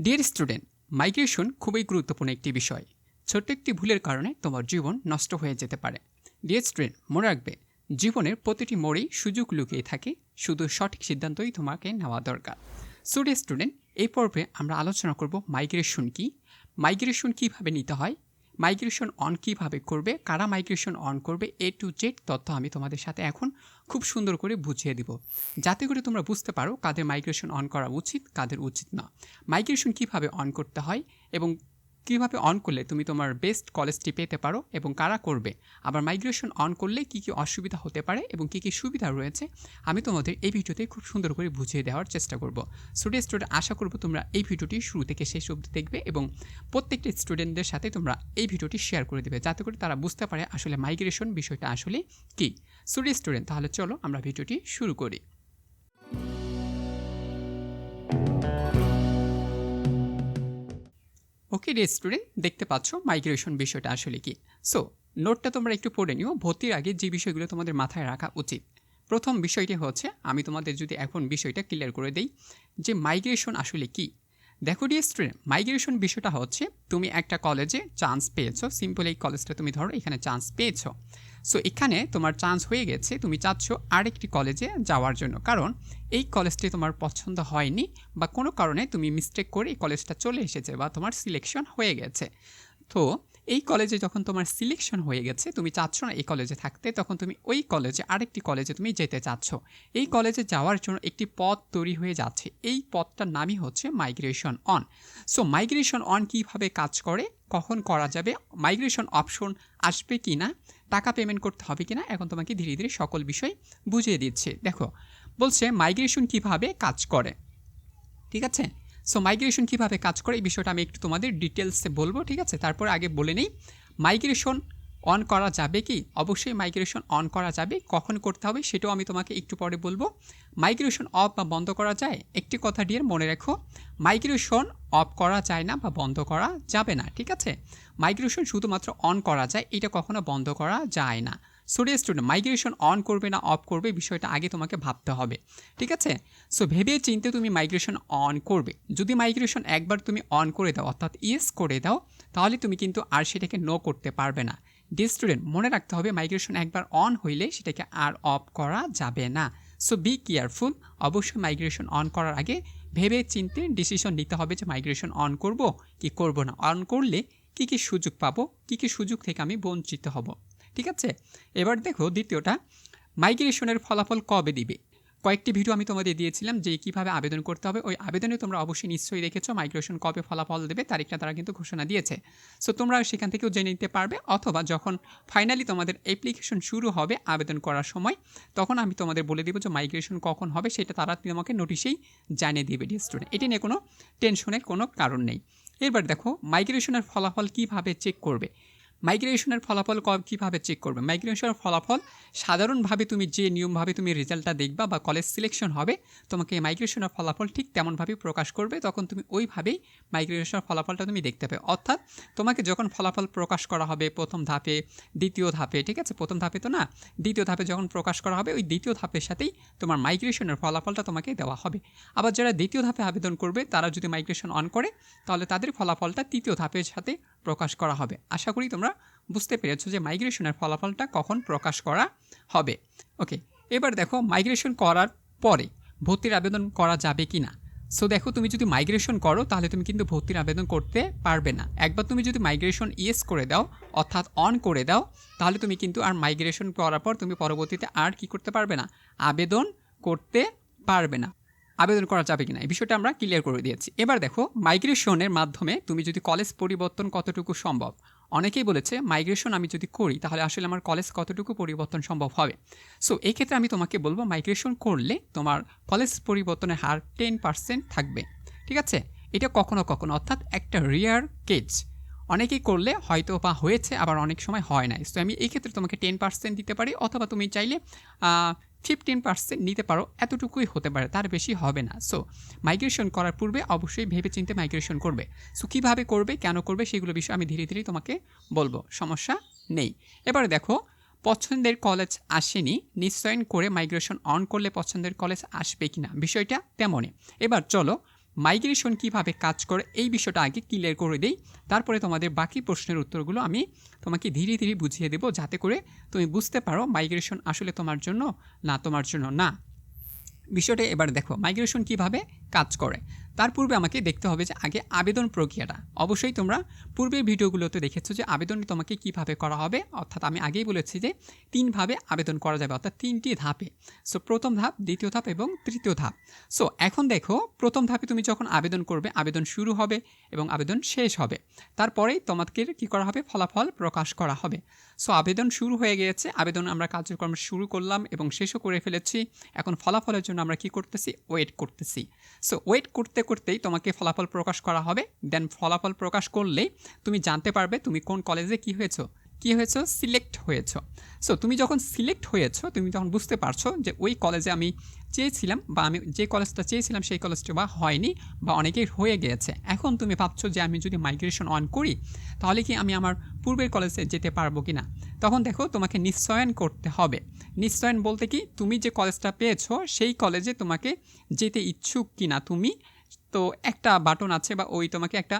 Dear student migration খুবই গুরুত্বপূর্ণ একটি বিষয়। ছোট্ট একটি ভুলের কারণে তোমার জীবন নষ্ট হয়ে যেতে পারে। ডিয়ার স্টুডেন্ট মনে রাখবে, জীবনের প্রতিটি মোড়েই সুযোগ লুকিয়ে থাকে, শুধু সঠিক সিদ্ধান্তই তোমাকে নেওয়া দরকার। সো স্টুডেন্ট এই পর্বে আমরা আলোচনা করব মাইগ্রেশন কি। মাইগ্রেশন কীভাবে নিতে হয়? মাইগ্রেশন অন কীভাবে করবে, কারা মাইগ্রেশন অন করবে, এ টু জেড তথ্য আমি তোমাদের সাথে এখন খুব সুন্দর করে বুঝিয়ে দিব। যাতে করে তোমরা বুঝতে পারো কাদের মাইগ্রেশন অন করা উচিত, কাদের উচিত না। মাইগ্রেশন কীভাবে অন করতে হয় এবং কীভাবে অন করলে তুমি তোমার বেস্ট কলেজটি পেতে পারো এবং কারা করবে? আবার মাইগ্রেশন অন করলে কী কী অসুবিধা হতে পারে এবং কী কী সুবিধা রয়েছে? আমি তোমাদের এই ভিডিওতে খুব সুন্দর করে বুঝিয়ে দেওয়ার চেষ্টা করব। স্টুডেন্ট স্টুডেন্ট আশা করব তোমরা এই ভিডিওটি শুরু থেকে শেষ অবধি দেখবে এবং প্রত্যেকটা স্টুডেন্টদের সাথে তোমরা এই ভিডিওটি শেয়ার করে দেবে, যাতে করে তারা বুঝতে পারে আসলে মাইগ্রেশন বিষয়টা আসলে কী? স্টুডেন্ট স্টুডেন্ট তাহলে চলো আমরা ভিডিওটি শুরু করি। ওকে রে স্টুডেন্ট দেখতে পাচ্ছ মাইগ্রেশন বিষয়টা আসলে কি? সো নোটটা তোমরা একটু পড়ে নিও, ভর্তির আগে যে বিষয়গুলো তোমাদের মাথায় রাখা উচিত। প্রথম বিষয়টি হচ্ছে, আমি তোমাদের যদি এখন বিষয়টা ক্লিয়ার করে দিই, যে মাইগ্রেশন আসলে কি? দেখো ডি স্টুডেন্ট মাইগ্রেশন বিষয়টা হচ্ছে তুমি একটা কলেজে চান্স পেয়েছ। সিম্পল এই কলেজটা তুমি ধরো, এখানে চান্স পেয়েছ। সো এখানে তোমার চান্স হয়ে গেছে, তুমি চাচ্ছ আরেকটি কলেজে যাওয়ার জন্য। কারণ এই কলেজটি তোমার পছন্দ হয়নি বা কোনো কারণে তুমি মিস্টেক করে এই কলেজটা চলে এসেছে বা তোমার সিলেকশন হয়ে গেছে। তো এই কলেজে যখন তোমার সিলেকশন হয়ে গেছে, তুমি চাচ্ছ না এই কলেজে থাকতে, তখন তুমি ওই কলেজে, আরেকটি কলেজে তুমি যেতে চাচ্ছ। এই কলেজে যাওয়ার জন্য একটি পথ তৈরি হয়ে যাচ্ছে। এই পথটার নামই হচ্ছে migration on so migration on কীভাবে কাজ করে, কখন করা যাবে মাইগ্রেশন অপশন আসবে কি না টাকা পেমেন্ট করতে হবে কি না এখন তোমাকে ধীরে ধীরে সকল বিষয় বুঝিয়ে দিচ্ছে। দেখো, বলছে মাইগ্রেশন কীভাবে কাজ করে। ঠিক আছে? সো মাইগ্রেশন কীভাবে কাজ করে, এই বিষয়টা আমি একটু তোমাদের ডিটেলসে বলব, ঠিক আছে? তারপর আগে বলে নিই মাইগ্রেশন অন করা যাবে কি? অবশ্যই মাইগ্রেশন অন করা যাবে, কখন করতে হবে সেটাও আমি তোমাকে একটু পরে বলব। মাইগ্রেশন অফ বা বন্ধ করা যায়, একটি কথা দিয়ে মনে রেখো মাইগ্রেশন অফ করা যায় না বা বন্ধ করা যাবে না, ঠিক আছে? মাইগ্রেশন শুধুমাত্র অন করা যায়, এটা কখনো বন্ধ করা যায় না। সোডিয়া স্টুডেন্ট মাইগ্রেশন অন করবে না অফ করবে বিষয়টা আগে তোমাকে ভাবতে হবে, ঠিক আছে? সো ভেবে চিনতে তুমি মাইগ্রেশন অন করবে। যদি মাইগ্রেশন একবার তুমি অন করে দাও, অর্থাৎ ইয়েস করে দাও, তাহলে তুমি কিন্তু আর সেটাকে নো করতে পারবে না। ডি স্টুডেন্ট মনে রাখতে হবে মাইগ্রেশন একবার অন হইলে সেটাকে আর অফ করা যাবে না। সো বি কেয়ারফুল অবশ্যই মাইগ্রেশন অন করার আগে ভেবে চিনতে ডিসিশন নিতে হবে যে মাইগ্রেশন অন করব কি করব না। অন করলে কী কী সুযোগ পাবো, কী কী সুযোগ থেকে আমি বঞ্চিত হব। ঠিক আছে? এবার দেখো দ্বিতীয়টা মাইগ্রেশনের ফলাফল কবে দিবে? কয়েকটি ভিডিও আমি তোমাদের দিয়েছিলাম যে কীভাবে আবেদন করতে হবে। ওই আবেদনে তোমরা অবশ্যই নিশ্চয়ই দেখেছ মাইগ্রেশন কবে ফলাফল দেবে, তারিখটা তারা কিন্তু ঘোষণা দিয়েছে। সো তোমরা সেখান থেকেও জেনে নিতে পারবে, অথবা যখন ফাইনালি তোমাদের অ্যাপ্লিকেশন শুরু হবে আবেদন করার সময়, তখন আমি তোমাদের বলে দেবো যে মাইগ্রেশন কখন হবে, সেটা তারা তোমাকে নোটিশেই জানিয়ে দিবে ডি স্টুডেন্ট এটি নিয়ে কোনো টেনশনের কোনো কারণ নেই। এবার দেখো মাইগ্রেশনের ফলাফল কীভাবে চেক করবে? মাইগ্রেশনের ফলাফল কীভাবে চেক করবে? মাইগ্রেশনের ফলাফল সাধারণভাবে তুমি যে নিয়মভাবে তুমি রেজাল্টটা দেখবা বা কলেজ সিলেকশন হবে, তোমাকে মাইগ্রেশনের ফলাফল ঠিক তেমনভাবেই প্রকাশ করবে তখন তুমি ওইভাবেই মাইগ্রেশনের ফলাফলটা তুমি দেখতে পাবে। অর্থাৎ তোমাকে যখন ফলাফল প্রকাশ করা হবে প্রথম ধাপে, দ্বিতীয় ধাপে, ঠিক আছে? প্রথম ধাপে তো না? দ্বিতীয় ধাপে যখন প্রকাশ করা হবে, ওই দ্বিতীয় ধাপের সাথেই তোমার মাইগ্রেশনের ফলাফলটা তোমাকে দেওয়া হবে। আবার যারা দ্বিতীয় ধাপে আবেদন করবে, তারা যদি মাইগ্রেশন অন করে, তাহলে তাদের ফলাফলটা তৃতীয় ধাপের সাথে প্রকাশ করা হবে। আশা করি তোমরা বুঝতে পেরেছ যে মাইগ্রেশনের ফলাফলটা কখন প্রকাশ করা হবে। ওকে এবার দেখো মাইগ্রেশন করার পরে ভর্তির আবেদন করা যাবে কি না। সো দেখো তুমি যদি মাইগ্রেশন করো, তাহলে তুমি কিন্তু ভর্তির আবেদন করতে পারবে না। একবার তুমি যদি মাইগ্রেশন ইয়েস করে দাও, অর্থাৎ অন করে দাও, তাহলে তুমি কিন্তু আর মাইগ্রেশন করার পর তুমি পরবর্তীতে আর কি করতে পারবে না। আবেদন করতে পারবে না। আবেদন করা যাবে কিনা এই বিষয়টা আমরা ক্লিয়ার করে দিয়েছি। এবার দেখো মাইগ্রেশনের মাধ্যমে তুমি যদি কলেজ পরিবর্তন কতটুকু সম্ভব? অনেকেই বলেছে মাইগ্রেশন আমি যদি করি, তাহলে আসলে আমার কলেজ কতটুকু পরিবর্তন সম্ভব হবে? সো এই ক্ষেত্রে আমি তোমাকে বলব মাইগ্রেশন করলে তোমার কলেজ পরিবর্তনের হার টেন পার্সেন্ট থাকবে। ঠিক আছে? এটা কখনো কখনো, অর্থাৎ একটা রিয়ার কেজ অনেকেই করলে হয়তো বা হয়েছে, আবার অনেক সময় হয় নাই। সো আমি এই ক্ষেত্রে তোমাকে টেন পার্সেন্ট দিতে পারি, অথবা তুমি চাইলে ফিফটিন পার্সেন্ট নিতে পারো, এতটুকুই হতে পারে, তার বেশি হবে না। সো মাইগ্রেশন করার পূর্বে অবশ্যই ভেবে চিনতে মাইগ্রেশন করবে। সো কীভাবে করবে, কেন করবে, সেগুলো বিষয়ে আমি ধীরে ধীরে তোমাকে বলব, সমস্যা নেই। এবারে দেখো, পছন্দের কলেজ আসেনি নিশ্চয়ন করে মাইগ্রেশন অন করলে পছন্দের কলেজ আসবে কি না বিষয়টা তেমনই। এবার চলো মাইগ্রেশন কীভাবে কাজ করে, এই বিষয়টা আগে ক্লিয়ার করে দেই। তারপরে তোমাদের বাকি প্রশ্নের উত্তরগুলো আমি তোমাকে ধীরে ধীরে বুঝিয়ে দেবো যাতে করে তুমি বুঝতে পারো মাইগ্রেশন আসলে তোমার জন্য না তোমার জন্য না। বিষয়টা এবার দেখো মাইগ্রেশন কীভাবে কাজ করে? তার পূর্বে আমাকে দেখতে হবে যে আগে আবেদন প্রক্রিয়াটা। অবশ্যই তোমরা পূর্বের ভিডিওগুলোতে দেখেছ যে আবেদন তোমাকে কীভাবে করা হবে। অর্থাৎ আমি আগেই বলেছি যে তিনভাবে আবেদন করা যাবে, অর্থাৎ তিনটি ধাপে। সো প্রথম ধাপ, দ্বিতীয় ধাপ এবং তৃতীয় ধাপ। সো এখন দেখো, প্রথম ধাপে তুমি যখন আবেদন করবে, আবেদন শুরু হবে এবং আবেদন শেষ হবে। তারপরেই তোমাকে কী করা হবে? ফলাফল প্রকাশ করা হবে। সো আবেদন শুরু হয়ে গিয়েছে, আবেদন আমরা কার্যক্রম শুরু করলাম এবং শেষও করে ফেলেছি। এখন ফলাফলের জন্য আমরা কি করতেছি? ওয়েট করতেছি। সো ওয়েট করতে করতেই তোমাকে ফলাফল প্রকাশ করা হবে। দেন ফলাফল প্রকাশ করলেই তুমি জানতে পারবে তুমি কোন কলেজে কি হয়েছো কি হয়েছো সিলেক্ট হয়েছো। সো তুমি যখন সিলেক্ট হয়েছো, তুমি যখন বুঝতে পারছ যে ওই কলেজে আমি চেয়েছিলাম বা আমি যে কলেজটা চেয়েছিলাম সেই কলেজটা বা হয়নি বা অনেকেই হয়ে গিয়েছে। এখন তুমি ভাবছ যে আমি যদি মাইগ্রেশন অন করি, তাহলে কি আমি আমার পূর্বের কলেজে যেতে পারব কি না তখন দেখো তোমাকে নিশ্চয়ন করতে হবে। নিশ্চয়ন বলতে কি, তুমি যে কলেজটা পেয়েছ, সেই কলেজে তোমাকে যেতে ইচ্ছুক কি না তুমি তো একটা বাটন আছে বা ওই তোমাকে একটা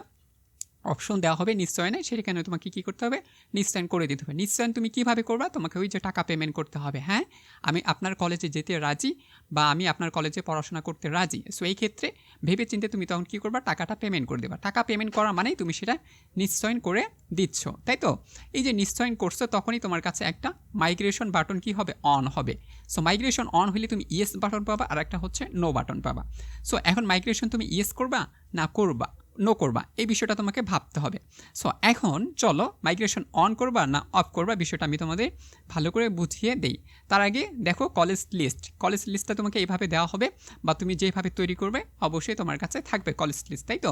অপশন দেওয়া হবে, নিশ্চয় নিশ্চয়নে সেখানে তোমাকে কী করতে হবে? নিশ্চয়ন করে দিতে হবে। নিশ্চয়ন তুমি কীভাবে করবা? তোমাকে ওই যে টাকা পেমেন্ট করতে হবে হ্যাঁ? আমি আপনার কলেজে যেতে রাজি বা আমি আপনার কলেজে পড়াশোনা করতে রাজি। সো এই ক্ষেত্রে ভেবে চিন্তে তুমি তখন কী করবা? টাকাটা পেমেন্ট করে দেবা। টাকা পেমেন্ট করা মানেই তুমি সেটা নিশ্চয়ন করে দিচ্ছ, তাই তো? এই যে নিশ্চয়ন করছ, তখনই তোমার কাছে একটা মাইগ্রেশন বাটন কি হবে? অন হবে। সো মাইগ্রেশন অন হলে তুমি ইয়েস বাটন পাবা আর একটা হচ্ছে নো বাটন পাবা। সো এখন মাইগ্রেশন তুমি ইয়েস করবা না করবা? নো করবা, এই বিষয়টা তোমাকে ভাবতে হবে। সো এখন চলো মাইগ্রেশন অন করবা না অফ করবা, বিষয়টা আমি তোমাদের ভালো করে বুঝিয়ে দেই। তার আগে দেখো কলেজ লিস্ট কলেজ লিস্টটা তোমাকে এইভাবে দেওয়া হবে বা তুমি যেভাবে তৈরি করবে অবশ্যই তোমার কাছে থাকবে কলেজ লিস্ট তাই তো?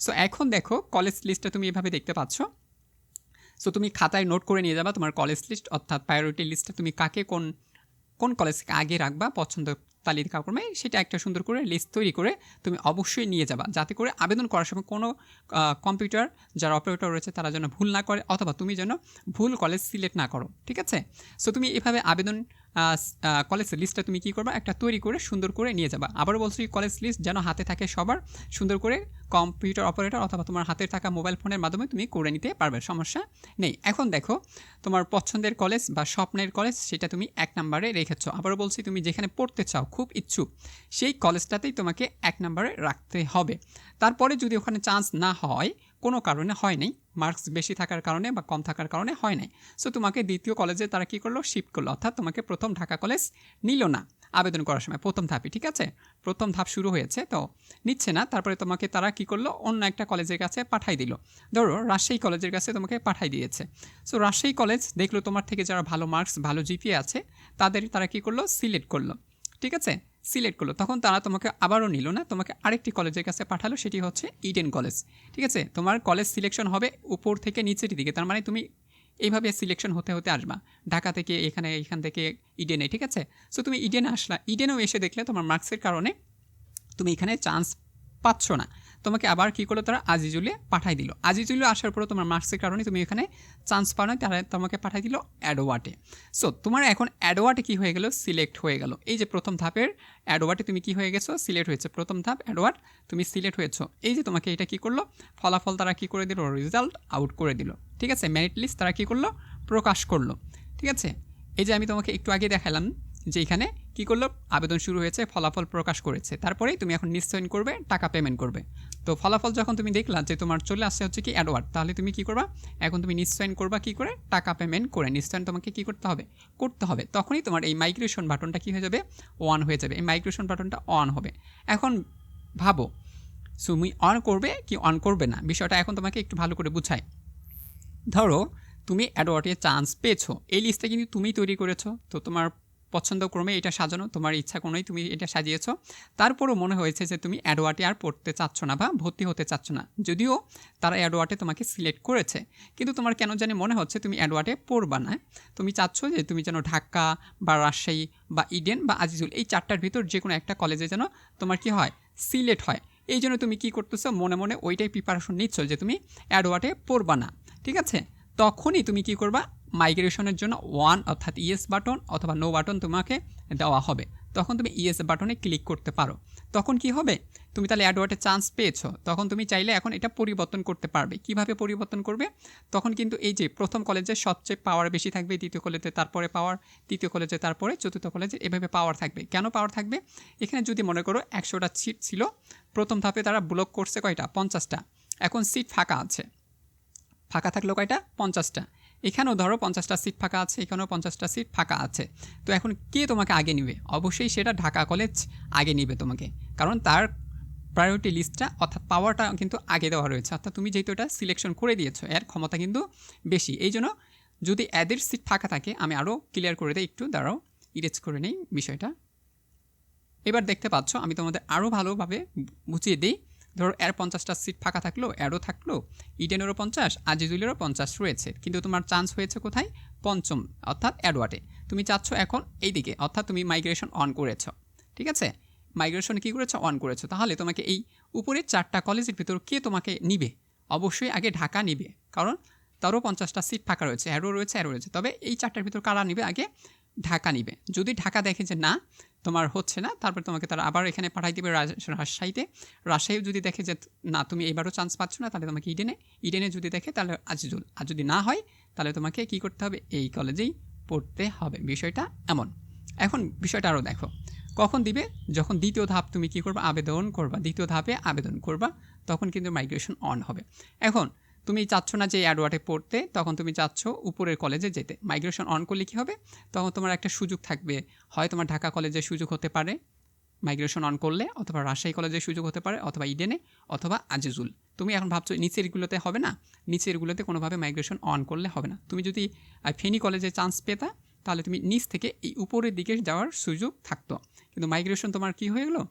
সো এখন দেখো কলেজ লিস্টটা তুমি এভাবে দেখতে পাচ্ছ। সো তুমি খাতায় নোট করে নিয়ে যাবা তোমার কলেজ লিস্ট অর্থাৎ প্রায়োরিটি লিস্টে তুমি কাকে কোন কোন কলেজকে আগে রাখবা পছন্দ তালিকা মাই সেটা একটা সুন্দর করে লিস্ট তৈরি করে তুমি অবশ্যই নিয়ে যাবা। যাতে করে আবেদন করার সময় কোনো কম্পিউটার যারা অপারেটর রয়েছে তারা যেন ভুল না করে, অথবা তুমি যেন ভুল কলেজ সিলেক্ট না করো, ঠিক আছে? সো তুমি এভাবে আবেদন কলেজ লিস্টটা তুমি কী করবা? একটা তৈরি করে সুন্দর করে নিয়ে যাবা। আবারও বলছি কলেজ লিস্ট যেন হাতে থাকে সবার, সুন্দর করে কম্পিউটার অপারেটর অথবা তোমার হাতে থাকা মোবাইল ফোনের মাধ্যমে তুমি করে নিতে পারবে, সমস্যা নেই। এখন দেখো, তোমার পছন্দের কলেজ বা স্বপ্নের কলেজ সেটা তুমি এক নম্বরে রেখেছ। আবারও বলছি, তুমি যেখানে পড়তে চাও, খুব ইচ্ছুক, সেই কলেজটাতেই তোমাকে এক নম্বরে রাখতে হবে। তারপরে যদি ওখানে চান্স না হয় কোনো কারণে হয় নাই। মার্কস বেশি থাকার কারণে বা কম থাকার কারণে হয় নাই। সো তোমাকে দ্বিতীয় কলেজে তারা কী করল? শিফট করল। অর্থাৎ তোমাকে প্রথম ঢাকা কলেজ নিল না। আবেদন করার সময় প্রথম ধাপই, ঠিক আছে? প্রথম ধাপ শুরু হয়েছে, তো নিচ্ছে না। তারপরে তোমাকে তারা কি করল? অন্য একটা কলেজের কাছে পাঠাই দিল। ধরো, রাজশাহী কলেজের কাছে তোমাকে পাঠাই দিয়েছে। সো রাজশাহী কলেজ দেখল তোমার থেকে যারা ভালো মার্কস ভালো জিপিএ আছে, তাদের তারা কি করল? সিলেক্ট করল। ঠিক আছে? সিলেক্ট করল। তখন তারা তোমাকে আবারও নিল না, তোমাকে আরেকটি কলেজের কাছে পাঠালো, সেটি হচ্ছে ইডেন কলেজ ঠিক আছে? তোমার কলেজ সিলেকশন হবে উপর থেকে নিচের দিকে, তার মানে তুমি এইভাবে সিলেকশন হতে হতে আসবা। ঢাকা থেকে এখানে, এখান থেকে ইডেনে ঠিক আছে? সো তুমি ইডেনে আসলা। ইডেনেও এসে দেখলে তোমার মার্কসের কারণে তুমি এখানে চান্স পাচ্ছ না। তোমাকে আবার কী করল তারা আজিজুলে পাঠাই দিল। আজিজুলে আসার পরে তোমার মার্কসের কারণে তুমি এখানে চান্স পাও না তারা তোমাকে পাঠাই দিল অ্যাডোয়াটে সো তোমার এখন অ্যাডোয়াটে কী হয়ে গেল? সিলেক্ট হয়ে গেল। এই যে প্রথম ধাপের অ্যাডোয়াটে তুমি কি হয়ে গেছো? সিলেক্ট হয়েছে। প্রথম ধাপ অ্যাডোয়াট তুমি সিলেক্ট হয়েছো। এই যে তোমাকে এটা কী করল? ফলাফল তারা কী করে দিল? রেজাল্ট আউট করে দিল। ঠিক আছে? মেরিট লিস্ট তারা কী করল? প্রকাশ করল। ঠিক আছে? এই যে আমি তোমাকে একটু আগে দেখালাম যে এখানে কী করল? আবেদন শুরু হয়েছে, ফলাফল প্রকাশ করেছে। তারপরেই তুমি এখন নিশ্চয়ন করবে, টাকা পেমেন্ট করবে। তো ফলাফল যখন তুমি দেখলা যে তোমার চলে আসছে হচ্ছে কি অ্যাডওয়ার্ড তাহলে তুমি কি করবা? এখন তুমি নিশ্চয়ন করবা কি করে? টাকা পেমেন্ট করে। নিশ্চয়ন তোমাকে কি করতে হবে? করতে হবে। তখনই তোমার এই মাইগ্রেশন বাটনটা কী হয়ে যাবে? অন হয়ে যাবে। এই মাইগ্রেশন বাটনটা অন হবে। এখন ভাবো তুমি অন করবে কি অন করবে না? বিষয়টা এখন তোমাকে একটু ভালো করে বুঝাই। ধরো, তুমি অ্যাডওয়ার্ডে চান্স পেয়েছ। এই লিস্টটা কিন্তু তুমি তৈরি করেছ। তো তোমার পছন্দ ক্রমে এটা সাজানো, তোমার ইচ্ছা কোনোই তুমি এটা সাজিয়েছো। তারপরও মনে হয়েছে যে তুমি অ্যাডওয়ার্টে আর পড়তে চাচ্ছ না বা ভর্তি হতে চাচ্ছ না। যদিও তারা অ্যাডওয়ার্টে তোমাকে সিলেক্ট করেছে, কিন্তু তোমার কেন জানি মনে হচ্ছে তুমি অ্যাডওয়ার্টে পড়বা না। তুমি চাচ্ছ যে তুমি যেন ঢাকা বা রাজশাহী বা ইডেন বা আজিজুল এই চারটার ভিতর যে কোনো একটা কলেজে যেন তোমার কি হয়, সিলেক্ট হয়। এই জন্য তুমি কী করতেছো, মনে মনে ওইটাই প্রিপারেশন নিচ্ছ যে তুমি অ্যাডওয়ার্টে পড়বা না। ঠিক আছে? তখনই তুমি কি করবা মাইগ্রেশনের জন্য ওয়ান অর্থাৎ ইয়েস বাটন অথবা নো বাটন তোমাকে দেওয়া হবে। তখন তুমি ইএস বাটনে ক্লিক করতে পারো। তখন কি হবে? তুমি তাহলে অ্যাডওয়ার্ডে চান্স পেয়েছ। তখন তুমি চাইলে এখন এটা পরিবর্তন করতে পারবে। কীভাবে পরিবর্তন করবে? তখন কিন্তু এই যে প্রথম কলেজে সবচেয়ে পাওয়ার বেশি থাকবে, দ্বিতীয় কলেজে তারপরে পাওয়ার তৃতীয় কলেজে তারপরে চতুর্থ কলেজে এভাবে পাওয়ার থাকবে। কেন পাওয়ার থাকবে? এখানে যদি মনে করো একশোটা সিট ছিল, প্রথম ধাপে তারা ব্লক করছে কয়টা? পঞ্চাশটা। এখন সিট ফাঁকা আছে। ফাঁকা থাকল কয়টা? পঞ্চাশটা। এখানেও ধরো পঞ্চাশটা সিট ফাঁকা আছে, এখানেও পঞ্চাশটা সিট ফাঁকা আছে। তো এখন কে তোমাকে আগে নিবে? অবশ্যই সেটা ঢাকা কলেজ আগে নিবে তোমাকে। কারণ তার প্রায়োরিটি লিস্টটা অর্থাৎ পাওয়ারটা কিন্তু আগে দেওয়া রয়েছে। অর্থাৎ তুমি যেহেতু এটা সিলেকশন করে দিয়েছ, এর ক্ষমতা কিন্তু বেশি। এই জন্য যদি এদের সিট ফাঁকা থাকে, আমি আরও ক্লিয়ার করে দিই, একটু দাঁড়াও ইরেজ করে নেই বিষয়টা। এবার দেখতে পাচ্ছ, আমি তোমাদের আরও ভালোভাবে বুঝিয়ে দিই। ধরো এর পঞ্চাশটা সিট ফাঁকা থাকল অ্যারও থাকল ইডেনেরও পঞ্চাশ, আজিজুলেরও পঞ্চাশ রয়েছে। কিন্তু তোমার চান্স হয়েছে কোথায়? পঞ্চম, অর্থাৎ অ্যাডওয়ার্ডে তুমি চাচ্ছ এখন এই দিকে অর্থাৎ তুমি মাইগ্রেশন অন করেছ। ঠিক আছে? মাইগ্রেশন কী করেছ? অন করেছ। তাহলে তোমাকে এই উপরের চারটা কলেজের ভিতর কে তোমাকে নিবে? অবশ্যই আগে ঢাকা নিবে। কারণ তারও পঞ্চাশটা সিট ফাঁকা রয়েছে অ্যারো রয়েছে অ্যারো রয়েছে। তবে এই চারটার ভিতর কারা নিবে? আগে ঢাকা নিবে। যদি ঢাকা দেখে যে না তোমার হচ্ছে না, তারপর তোমাকে তারা আবার এখানে পাঠাই দিবে রাজ- রাজশাহীতে। রাজশাহীও যদি দেখে যে না, তুমি এবারও চান্স পাচ্ছ না, তাহলে তোমাকে ইডেনে ইডেনে যদি দেখে, তাহলে আজিজুল আর যদি না হয়, তাহলে তোমাকে কি করতে হবে? এই কলেজেই পড়তে হবে। বিষয়টা এমন। এখন বিষয়টা আরও দেখো। কখন দিবে? যখন দ্বিতীয় ধাপ তুমি কি করবা? আবেদন করবা। দ্বিতীয় ধাপে আবেদন করবা, তখন কিন্তু মাইগ্রেশন অন হবে। এখন তুমি চাচ্ছ না যে অ্যাডওয়ার্ডে পড়তে, তখন তুমি চাচ্ছ উপরের কলেজে যেতে। মাইগ্রেশন অন করলে কী হবে? তখন তোমার একটা সুযোগ থাকবে। হয় তোমার ঢাকা কলেজে সুযোগ হতে পারে মাইগ্রেশন অন করলে, অথবা রাজশাহী কলেজের সুযোগ হতে পারে, অথবা ইডেনে, অথবা আজিজুল। তুমি এখন ভাবছ নিচেরগুলোতে হবে না? নিচেরগুলোতে কোনোভাবে মাইগ্রেশন অন করলে হবে না। তুমি যদি ফেনী কলেজে চান্স পেতা, তাহলে তুমি নিচ থেকে এই উপরের দিকে যাওয়ার সুযোগ থাকতো। কিন্তু মাইগ্রেশন তোমার কি হয়ে গেলো?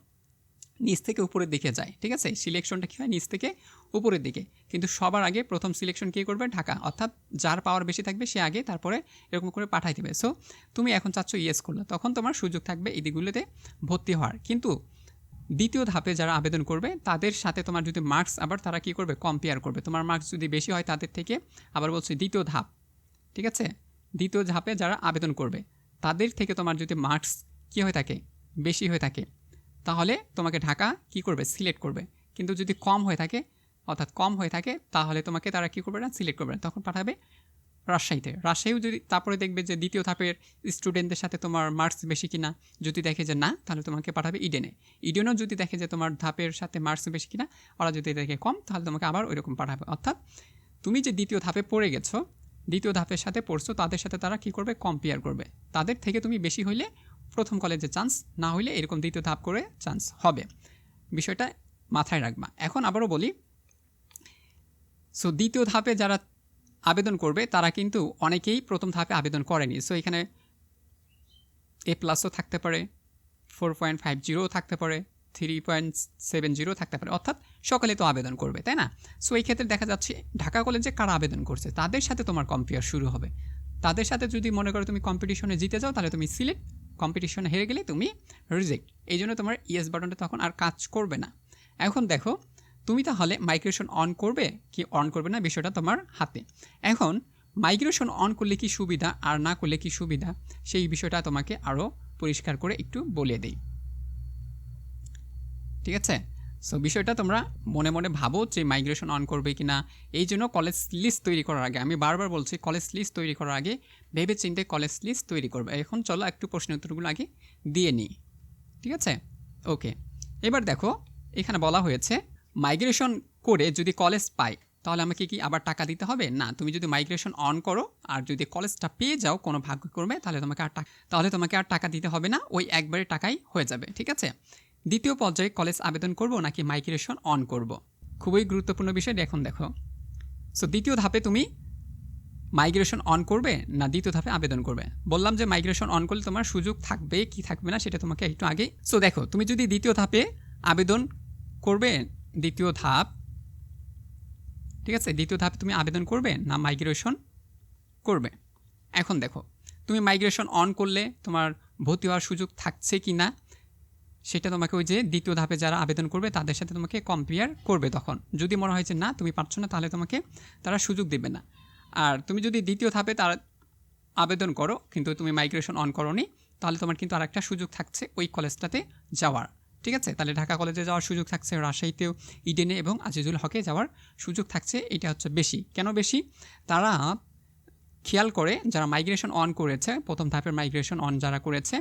নিচ থেকে উপরের দিকে যায়, ঠিক আছে? সিলেকশনটা কী হয়? নিচ থেকে উপরের দিকে। কিন্তু সবার আগে প্রথম সিলেকশন কে করবে? ঢাকা। অর্থাৎ যার পাওয়ার বেশি থাকবে, সে আগে তারপরে এরকম করে পাঠাই দেবে। সো তুমি এখন চাচ্ছ ইয়েস করলে। তখন তোমার সুযোগ থাকবে এই দিকগুলোতে ভর্তি হওয়ার। কিন্তু দ্বিতীয় ধাপে যারা আবেদন করবে, তাদের সাথে তোমার যদি মার্কস আবার তারা কি করবে? কম্পেয়ার করবে। তোমার মার্কস যদি বেশি হয় তাদের থেকে, আবার বলছি দ্বিতীয় ধাপ, ঠিক আছে? দ্বিতীয় ধাপে যারা আবেদন করবে, তাদের থেকে তোমার যদি মার্কস কী হয়ে থাকে? বেশি হয়ে থাকে। তাহলে তোমাকে ঢাকা কি করবে? সিলেক্ট করবে। কিন্তু যদি কম হয়ে থাকে, অর্থাৎ কম হয়ে থাকে, তাহলে তোমাকে তারা কী করবে না? সিলেক্ট করবে না। তখন পাঠাবে রাজশাহীতে। রাজশাহীও যদি, তারপরে দেখবে যে দ্বিতীয় ধাপের স্টুডেন্টদের সাথে তোমার মার্কস বেশি কিনা, যদি দেখে যে না, তাহলে তোমাকে পাঠাবে ইডেনে ইডেনও যদি দেখে যে তোমার ধাপের সাথে মার্কস বেশি কিনা, ওরা যদি দেখে কম, তাহলে তোমাকে আবার ওইরকম পাঠাবে। অর্থাৎ তুমি যে দ্বিতীয় ধাপে পড়ে গেছো, দ্বিতীয় ধাপের সাথে পড়ছো, তাদের সাথে তারা কী করবে? কম্পেয়ার করবে। তাদের থেকে তুমি বেশি হইলে প্রথম কলেজে চান্স না হইলে এরকম দ্বিতীয় ধাপ করে চান্স হবে। বিষয়টা মাথায় রাখবা। এখন আবারও বলি সো দ্বিতীয় ধাপে যারা আবেদন করবে, তারা কিন্তু অনেকেই প্রথম ধাপে আবেদন করেনি। সো এখানে এ প্লাসও থাকতে পারে ফোর পয়েন্ট ফাইভ জিরোও থাকতে পারে থ্রি পয়েন্ট সেভেন জিরো থাকতে পারে। অর্থাৎ সকালে তো আবেদন করবে, তাই না? সো এই ক্ষেত্রে দেখা যাচ্ছে ঢাকা কলেজে কারা আবেদন করছে? তাদের সাথে তোমার কম্পেয়ার শুরু হবে। তাদের সাথে যদি মনে করো তুমি কম্পিটিশনে জিতে যাও, তাহলে তুমি সিলেক্ট কম্পিটিশনে হেরে গেলে তুমি রিজেক্ট এই জন্য তোমার ইয়েস বাটনটা তখন আর কাজ করবে না। এখন দেখো, তুমি তাহলে মাইগ্রেশন অন করবে কি অন করবে না বিষয়টা তোমার হাতে। এখন মাইগ্রেশন অন করলে কি সুবিধা আর না করলে কি সুবিধা সেই বিষয়টা তোমাকে আরও পরিষ্কার করে একটু বলে দিই। ঠিক আছে? সো বিষয়টা তোমরা মনে মনে ভাবো যে মাইগ্রেশন অন করবে কি না এই জন্য কলেজ লিস্ট তৈরি করার আগে, আমি বারবার বলছি কলেজ লিস্ট তৈরি করার আগে ভেবে চিন্তে কলেজ লিস্ট তৈরি করবে। এখন চলো একটু প্রশ্ন উত্তরগুলো আগে দিয়ে নিই। ঠিক আছে? ওকে এবার দেখো, এখানে বলা হয়েছে মাইগ্রেশন করে যদি কলেজ পাই তাহলে আমাকে কি আবার টাকা দিতে হবে? না, তুমি যদি মাইগ্রেশন অন করো আর যদি কলেজটা পেয়ে যাও কোনো ভাগ্যক্রমে, তাহলে তোমাকে আর টাকা, তাহলে তোমাকে আর টাকা দিতে হবে না। ওই একবারে টাকাই হয়ে যাবে। ঠিক আছে? দ্বিতীয় পর্যায়ে কলেজ আবেদন করব নাকি মাইগ্রেশন অন করব? খুবই গুরুত্বপূর্ণ বিষয় এখন দেখো। সো দ্বিতীয় ধাপে তুমি মাইগ্রেশন অন করবে না দ্বিতীয় ধাপে আবেদন করবে? বললাম যে মাইগ্রেশন অন করলে তোমার সুযোগ থাকবে, কি থাকবে না সেটা তোমাকে একটু আগে। সো দেখো, তুমি যদি দ্বিতীয় ধাপে আবেদন করবে, দ্বিতীয় ধাপ, ঠিক আছে, দ্বিতীয় ধাপে তুমি আবেদন করবে না মাইগ্রেশন করবে? এখন দেখো, তুমি মাইগ্রেশন অন করলে তোমার ভর্তি হওয়ার সুযোগ থাকছে কি না? সেটা তোমাকে ওই যে দ্বিতীয় ধাপে যারা আবেদন করবে, তাদের সাথে তোমাকে কম্পেয়ার করবে তখন। যদি মনে হয় যে না, তুমি পারছ না, তাহলে তোমাকে তারা সুযোগ দেবে না। আর তুমি যদি দ্বিতীয় ধাপে তার আবেদন করো, কিন্তু তুমি মাইগ্রেশন অন করোনি, তাহলে তোমার কিন্তু আর একটা সুযোগ থাকছে ওই কলেজটাতে যাওয়ার। ঠিক আছে? তাহলে ঢাকা কলেজে যাওয়ার সুযোগ থাকছে, রাজশাহীতেও, ইডেনে এবং আজিজুল হকে যাওয়ার সুযোগ থাকছে, এটা হচ্ছে বেশি। কেন বেশি? তারা খেয়াল করে, যারা মাইগ্রেশন অন করেছে, প্রথম ধাপের মাইগ্রেশন অন যারা করেছে,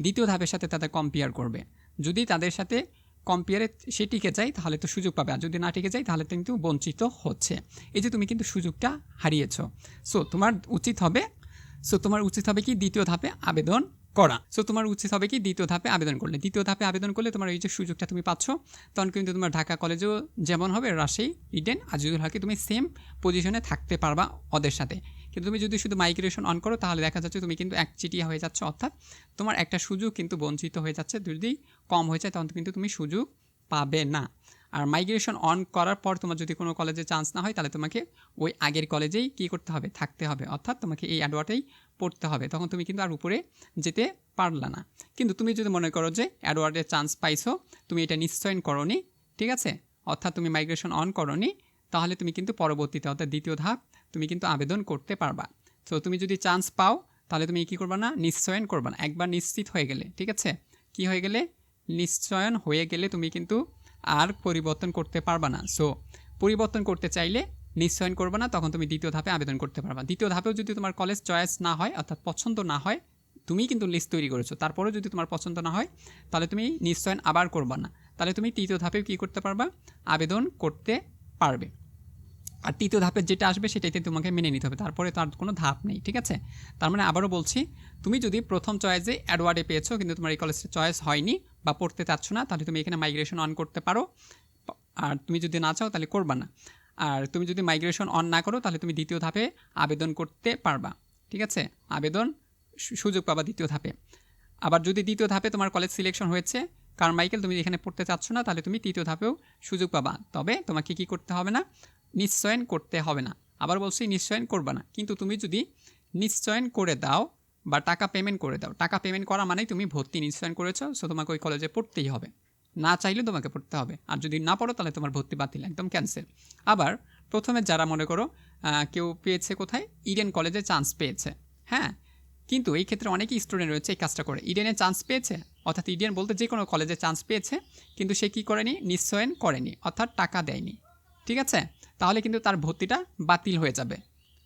দ্বিতীয় ধাপের সাথে তাদের কম্পেয়ার করবে। যদি তাদের সাথে কম্পেয়ারে সে টিকে যায়, তাহলে তো সুযোগ পাবে। আর যদি না টিকে যায়, তাহলে কিন্তু বঞ্চিত হচ্ছে। এই যে তুমি কিন্তু সুযোগটা হারিয়েছো। সো তোমার উচিত হবে সো তোমার উচিত হবে কি? দ্বিতীয় ধাপে আবেদন করা। সো তোমার উচিত হবে কি? দ্বিতীয় ধাপে আবেদন করলে। দ্বিতীয় ধাপে আবেদন করলে তোমার এই যে সুযোগটা তুমি পাচ্ছ, তখন কিন্তু তোমার ঢাকা কলেজেও যেমন হবে, রাজশাহী, ইডেন, আজিজুল হকে তুমি সেম পজিশনে থাকতে পারবা ওদের সাথে। কিন্তু তুমি যদি শুধু মাইগ্রেশন অন করো, তাহলে দেখা যাচ্ছে তুমি কিন্তু একচিটিয়া হয়ে যাচ্ছ। অর্থাৎ তোমার একটা সুযোগ কিন্তু বঞ্চিত হয়ে যাচ্ছে। যদি কম হয়ে যায়, তখন কিন্তু তুমি সুযোগ পাবে না। আর মাইগ্রেশন অন করার পর তোমার যদি কোনো কলেজে চান্স না হয়, তাহলে তোমাকে ওই আগের কলেজেই কী করতে হবে? থাকতে হবে। অর্থাৎ তোমাকে এই অ্যাডওয়ার্টেই পড়তে হবে। তখন তুমি কিন্তু আর উপরে যেতে পারলা না। কিন্তু তুমি যদি মনে করো যে অ্যাডওয়ার্ডের চান্স পাইছো, তুমি এটা নিশ্চয়ন করনি, ঠিক আছে? অর্থাৎ তুমি মাইগ্রেশন অন করনি, তাহলে তুমি কিন্তু পরবর্তীতে, অর্থাৎ দ্বিতীয় ধাপ তুমি কিন্তু আবেদন করতে পারবা। তো তুমি যদি চান্স পাও, তাহলে তুমি কী করবা না? নিশ্চয়ন করবা না। একবার নিশ্চিত হয়ে গেলে, ঠিক আছে? কি হয়ে গেলে? নিশ্চয়ন হয়ে গেলে তুমি কিন্তু আর পরিবর্তন করতে পারবা না। সো পরিবর্তন করতে চাইলে নিশ্চয়ন করবে না, তখন তুমি দ্বিতীয় ধাপে আবেদন করতে পারবা। দ্বিতীয় ধাপেও যদি তোমার কলেজ চয়েস না হয়, অর্থাৎ পছন্দ না হয়, তুমি কিন্তু লিস্ট তৈরি করেছ। তারপরেও যদি তোমার পছন্দ না হয়, তাহলে তুমি নিশ্চয়ন আবার করবা না। তাহলে তুমি তৃতীয় ধাপেও কী করতে পারবা? আবেদন করতে পারবে। আর তৃতীয় ধাপের যেটা আসবে সেটাইতে তোমাকে মেনে নিতে হবে। তারপরে তার কোনো ধাপ নেই, ঠিক আছে? তার মানে আবারও বলছি, তুমি যদি প্রথম চয়েসে অ্যাডওয়ার্ডে পেয়েছ, কিন্তু তোমার এই কলেজের চয়েস হয়নি বা পড়তে চাচ্ছ না, তাহলে তুমি এখানে মাইগ্রেশন অন করতে পারো। আর তুমি যদি না চাও, তাহলে করবা না। আর তুমি যদি মাইগ্রেশন অন না করো, তাহলে তুমি দ্বিতীয় ধাপে আবেদন করতে পারবা, ঠিক আছে? আবেদন সুযোগ পাবা দ্বিতীয় ধাপে। আবার যদি দ্বিতীয় ধাপে তোমার কলেজ সিলেকশন হয়েছে, কারণ মাইকেল তুমি এখানে পড়তে চাচ্ছ না, তাহলে তুমি তৃতীয় ধাপেও সুযোগ পাবা। তবে তোমাকে কি করতে হবে না? নিশ্চয়ন করতে হবে না। আবার বলছি, নিশ্চয়ন করবা না। কিন্তু তুমি যদি নিশ্চয়ন করে দাও বা টাকা পেমেন্ট করে দাও, টাকা পেমেন্ট করা মানেই তুমি ভর্তি, নিশ্চয়ন করেছ সো তোমাকে ওই কলেজে পড়তেই হবে। না চাইলে তোমাকে পড়তে হবে। আর যদি না পড়ো, তাহলে তোমার ভর্তি বাতিল, একদম ক্যান্সেল আবার প্রথমে যারা মনে করো কেউ পেয়েছে কোথায়? ইডেন কলেজে চান্স পেয়েছে। হ্যাঁ? কিন্তু এই ক্ষেত্রে অনেকই স্টুডেন্ট রয়েছে, এই কাজটা করে। ইডেনে চান্স পেয়েছে? অর্থাৎ ইডেন বলতে যে কোনো কলেজে চান্স পেয়েছে, কিন্তু সে কী করেনি? নিশ্চয়ন করেনি, অর্থাৎ টাকা দেয়নি। ঠিক আছে? তাহলে কিন্তু তার ভর্তিটা বাতিল হয়ে যাবে।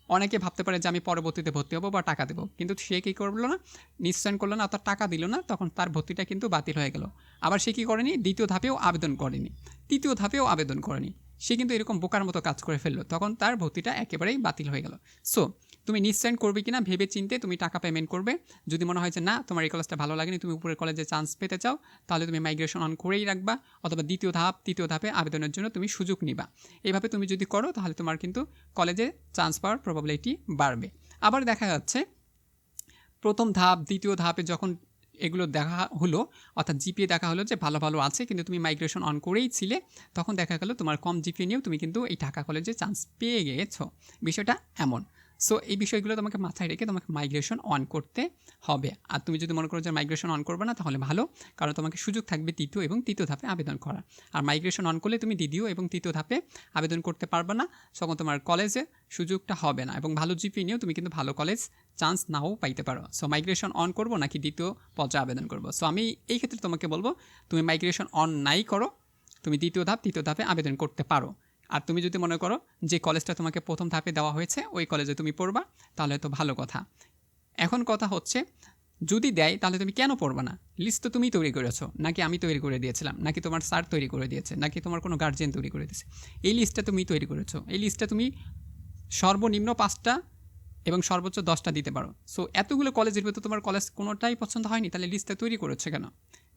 অনেকে ভাবতে পারে যে আমি পরবর্তীতে ভর্তি হব বা টাকা দেবো। কিন্তু সে কী করল না? নিশ্চয়ন করল না, অর্থাৎ টাকা দিল না, তখন তার ভর্তিটা কিন্তু বাতিল হয়ে গেল। আবার সে কী করেনি? দ্বিতীয় ধাপেও আবেদন করেনি। তৃতীয় ধাপেও আবেদন করেনি। সে কিন্তু এরকম বোকার মতো কাজ করে ফেলল। তখন তার ভর্তিটা একেবারেই বাতিল হয়ে গেল। সো তুমি নিশ্চয়ন করবে কিনা ভেবে চিনতে তুমি টাকা পেমেন্ট করবে। যদি মনে হয় যে না, তোমার এই কলেজটা ভালো লাগেনি, তুমি উপরের কলেজে চান্স পেতে চাও, তাহলে তুমি মাইগ্রেশন অন করেই রাখবা, অথবা দ্বিতীয় ধাপ, তৃতীয় ধাপে আবেদনের জন্য তুমি সুযোগ নিবা। এইভাবে তুমি যদি করো, তাহলে তোমার কিন্তু কলেজে চান্স পাওয়ার প্রবাবিলিটি বাড়বে। আবার দেখা যাচ্ছে, প্রথম ধাপ, দ্বিতীয় ধাপে যখন এগুলো দেখা হলো, অর্থাৎ জিপিএ দেখা হলো যে ভালো ভালো আছে, কিন্তু তুমি মাইগ্রেশন অন করেই ছিলে, তখন দেখা গেলো তোমার কম জিপিএ নিয়েও তুমি কিন্তু এই ঢাকা কলেজে চান্স পেয়ে গিয়েছো বিষয়টা এমন। সো এই বিষয়গুলো তোমাকে মাথায় রেখে তোমাকে মাইগ্রেশন অন করতে হবে। আর তুমি যদি মনে করো যে মাইগ্রেশন অন করবে না, তাহলে ভালো। কারণ তোমাকে সুযোগ থাকবে তৃতীয় এবং তৃতীয় ধাপে আবেদন করা আর মাইগ্রেশন অন করলে তুমি দ্বিতীয় এবং তৃতীয় ধাপে আবেদন করতে পারবে না। তখন তোমার কলেজে সুযোগটা হবে না এবং ভালো জিপি নিয়েও তুমি কিন্তু ভালো কলেজ চান্স নাও পাইতে পারো। সো মাইগ্রেশন অন করব নাকি দ্বিতীয় পর্যায়ে আবেদন করব? সো আমি এই ক্ষেত্রে তোমাকে বলব, তুমি মাইগ্রেশন অন নাই করো। তুমি দ্বিতীয় ধাপ, তৃতীয় ধাপে আবেদন করতে পারো। আর তুমি যদি মনে করো যে কলেজটা তোমাকে প্রথম ধাপে দেওয়া হয়েছে, ওই কলেজে তুমি পড়বা, তাহলে তো ভালো কথা। এখন কথা হচ্ছে, যদি দেয়, তাহলে তুমি কেন পড়বা না? লিস্ট তো তুমি তৈরি করেছ, নাকি আমি তৈরি করে দিয়েছিলাম, নাকি তোমার স্যার তৈরি করে দিয়েছে, নাকি তোমার কোনো গার্জিয়ান তৈরি করে দিয়েছে? এই লিস্টটা তুমি তৈরি করেছ, এই লিস্টটা তুমি সর্বনিম্ন পাঁচটা এবং সর্বোচ্চ দশটা দিতে পারো। সো এতগুলো কলেজের ভিতরে তোমার কলেজ কোনোটাই পছন্দ হয়নি, তাহলে লিস্টটা তৈরি করেছ কেন?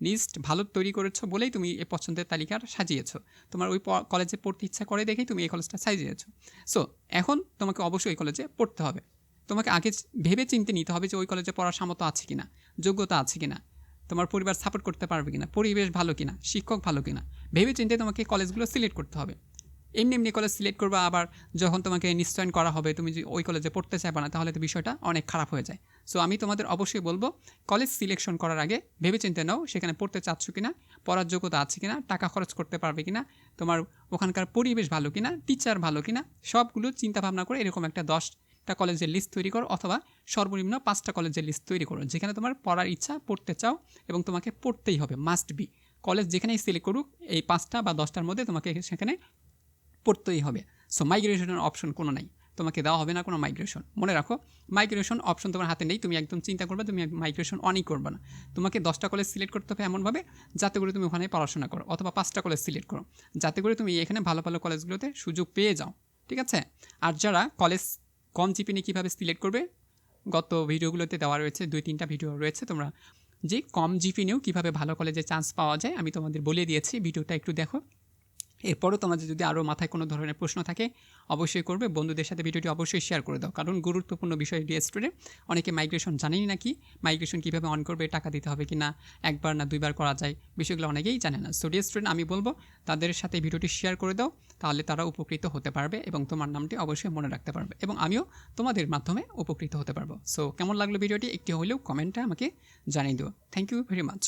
লিস্ট ভালো তৈরি করেছ বলেই তুমি এই পছন্দের তালিকার সাজিয়েছো। তোমার ওই কলেজে পড়তে ইচ্ছা করে দেখেই তুমি এই কলেজটা সাজিয়েছ। সো এখন তোমাকে অবশ্যই এই কলেজে পড়তে হবে। তোমাকে আগে ভেবে চিনতে নিতে হবে যে ওই কলেজে পড়ার সামর্থ্য আছে কিনা, যোগ্যতা আছে কিনা, তোমার পরিবার সাপোর্ট করতে পারবে কিনা, পরিবেশ ভালো কিনা, শিক্ষক ভালো কিনা। ভেবে চিনতে তোমাকে কলেজগুলো সিলেক্ট করতে হবে। এমনি এমনি কলেজ সিলেক্ট করবে, আবার যখন তোমাকে নিশ্চয়ন করা হবে, তুমি যদি ওই কলেজে পড়তে চাইবে না, তাহলে তো বিষয়টা অনেক খারাপ হয়ে যায়। সো আমি তোমাদের অবশ্যই বলব কলেজ সিলেকশন করার আগে ভেবে চিন্তে নাও সেখানে পড়তে চাচ্ছ কিনা, পড়ার যোগ্যতা আছে কিনা, টাকা খরচ করতে পারবে কিনা, তোমার ওখানকার পরিবেশ ভালো কিনা টিচার ভালো কিনা, সবগুলো চিন্তা ভাবনা করে এরকম একটা দশটা কলেজের লিস্ট তৈরি করো, অথবা সর্বনিম্ন পাঁচটা কলেজের লিস্ট তৈরি করো, যেখানে তোমার পড়ার ইচ্ছা পড়তে চাও এবং তোমাকে পড়তেই হবে মাস্ট বি কলেজ যেখানেই সিলেক্ট করুক, এই পাঁচটা বা দশটার মধ্যে তোমাকে সেখানে পড়তেই হবে। সো মাইগ্রেশনের অপশন কোনো নাই। তোমাকে দেওয়া হবে না কোনো মাইগ্রেশন মনে রাখো মাইগ্রেশন অপশন তোমার হাতে নেই। তুমি একদম চিন্তা করবে, তুমি মাইগ্রেশন অনই করবে না। তোমাকে দশটা কলেজ সিলেক্ট করতে হবে এমনভাবে, যাতে করে তুমি ওখানে পড়াশোনা করো, অথবা পাঁচটা কলেজ সিলেক্ট করো। যাতে করে তুমি এখানে ভালো ভালো কলেজগুলোতে সুযোগ পেয়ে যাও। ঠিক আছে? আর যারা কলেজ কম জিপি নিয়ে কীভাবে সিলেক্ট করবে, গত ভিডিওগুলোতে দেওয়া রয়েছে, দুই, তিনটা ভিডিও রয়েছে। তোমরা যে কম জিপি নিয়েও কীভাবে ভালো কলেজে চান্স পাওয়া যায়, আমি তোমাদের বলে দিয়েছি। ভিডিওটা একটু দেখো। এরপরও তোমাদের যদি আরও মাথায় কোনো ধরনের প্রশ্ন থাকে, অবশ্যই করবে। বন্ধুদের সাথে ভিডিওটি অবশ্যই শেয়ার করে দাও। কারণ গুরুত্বপূর্ণ বিষয় স্টুডেন্ট অনেকে মাইগ্রেশন জানেই না কি মাইগ্রেশন কীভাবে অন করবে, টাকা দিতে হবে কি না একবার না দুইবার করা যায়, বিষয়গুলো অনেকেই জানে না। সো ডি স্টুডেন্ট আমি বলব, তাদের সাথে ভিডিওটি শেয়ার করে দাও, তাহলে তারা উপকৃত হতে পারবে এবং তোমার নামটি অবশ্যই মনে রাখতে পারবে এবং আমিও তোমাদের মাধ্যমে উপকৃত হতে পারব। সো কেমন লাগল ভিডিওটি? একটি হলেও কমেন্টটা আমাকে জানিয়ে দিও। Thank you very much